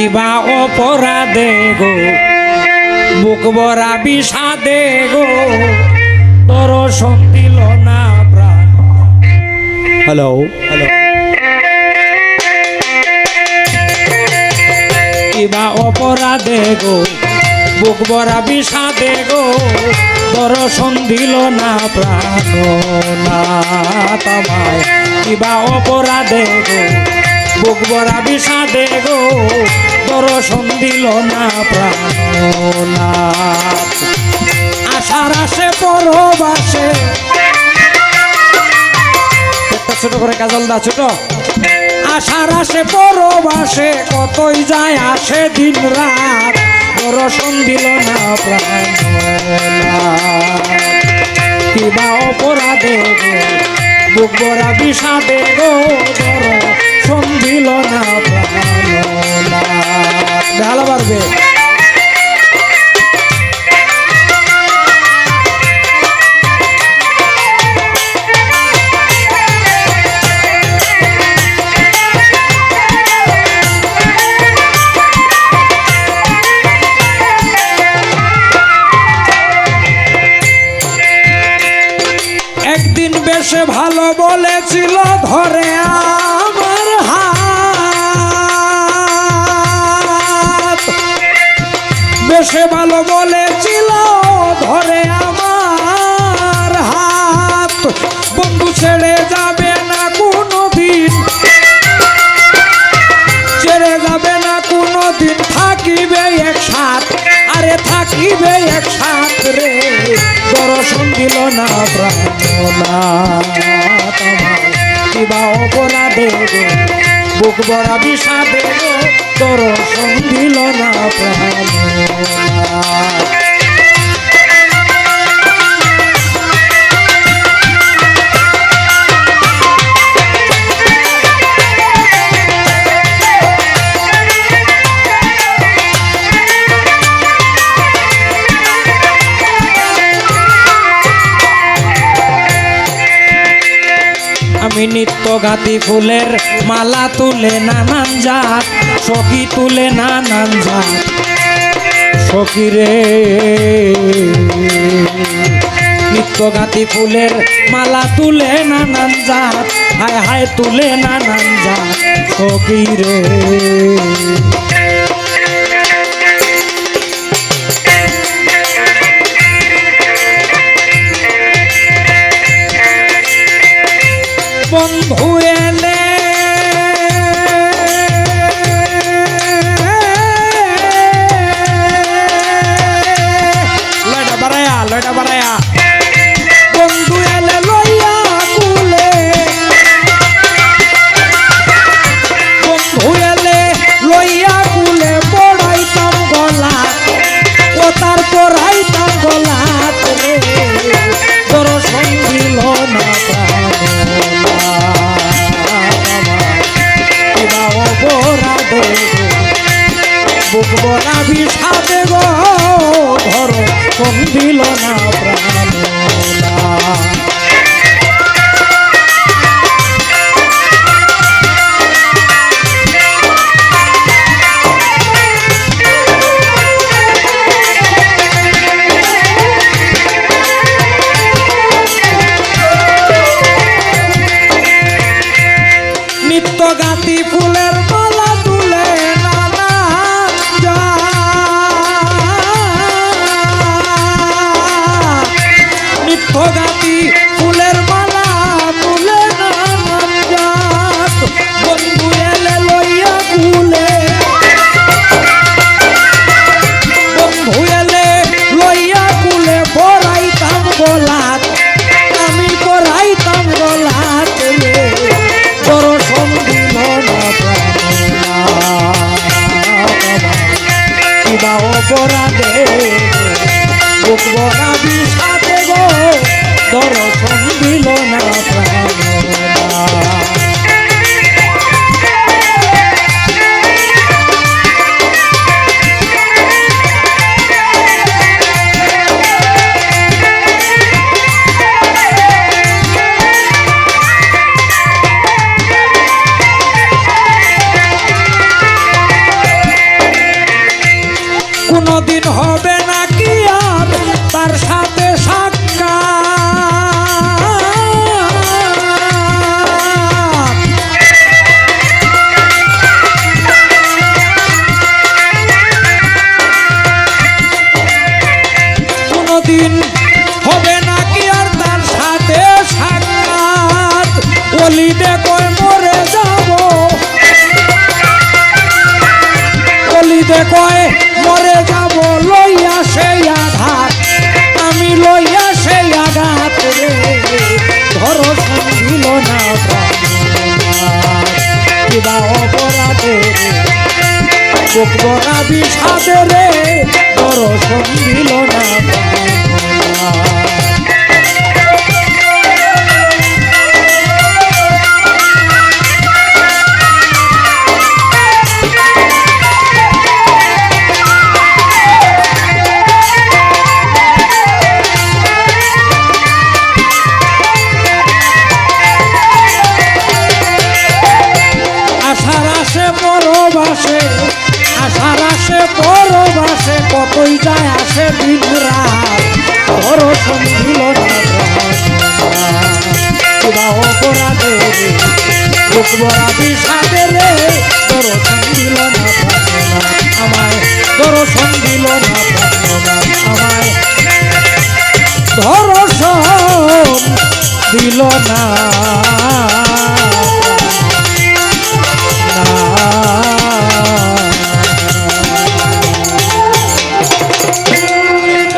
কিবা অপরাধে গো। বুক ভরা বিষাদে গো। তোর দিল না প্রাণ। হ্যালো হ্যালো কিবা অপরাধে গো। বুক ভরা বিষাদে গো। দর্শন দিল না প্রাণ। না তোমায় কিবা অপরাধে গো। বুক ভরা বিষাদে গো দর্শন দিল না প্রাণ আশার আসে, পরবাসে। ছোট করে কাজল দা ছোট। আশার আসে, পরবাসে, কতই যায় আসে দিন রাত দর্শন দিল না প্রাণ কিবা অপরাধে গো, বুক বড়া বিষাদে গো দর্শন দিল না ভালো পারবে একদিন বেশে ভালো বলেছিল ধরে আমার বেশে ভালো বলেছিল, ধরে আমার হাত। বন্ধু ছেড়ে যাবে না কোনো দিন ছেড়ে যাবে না কোনো দিন থাকিবে একসাথ আরে থাকিবে একসাথ রে। দর্শন দিল না প্রাণ। কিবা অপরাধে? বুক বড়া বিষাদে দর্শন দিল না প্রাণ। আমি নিত্য গাতি ফুলের মালা তুলে নানান জাত, সখী তুলে নানান জাত। সখী রে নিত্য গাতি ফুলের মালা তুলে নানান জাত, হায় হায় তুলে নানান জাত। সখী রে বুক বলা বিষাদে গো ঘর কন্দিল দিল না প্রাণ। কিবা অপরাধে? বুক বড়া বিষাদে গো দর্শন দিল না প্রাণ। You. বরা বিষাদে রে দর্শন দিল না। আশার আসে পরবাসে আশার আসে পরবাসে কতই যায় আসে না প্রাণ। কিবা অপরাধে বরা বিষাদে রে। দর্শন দিল আমায় দিল না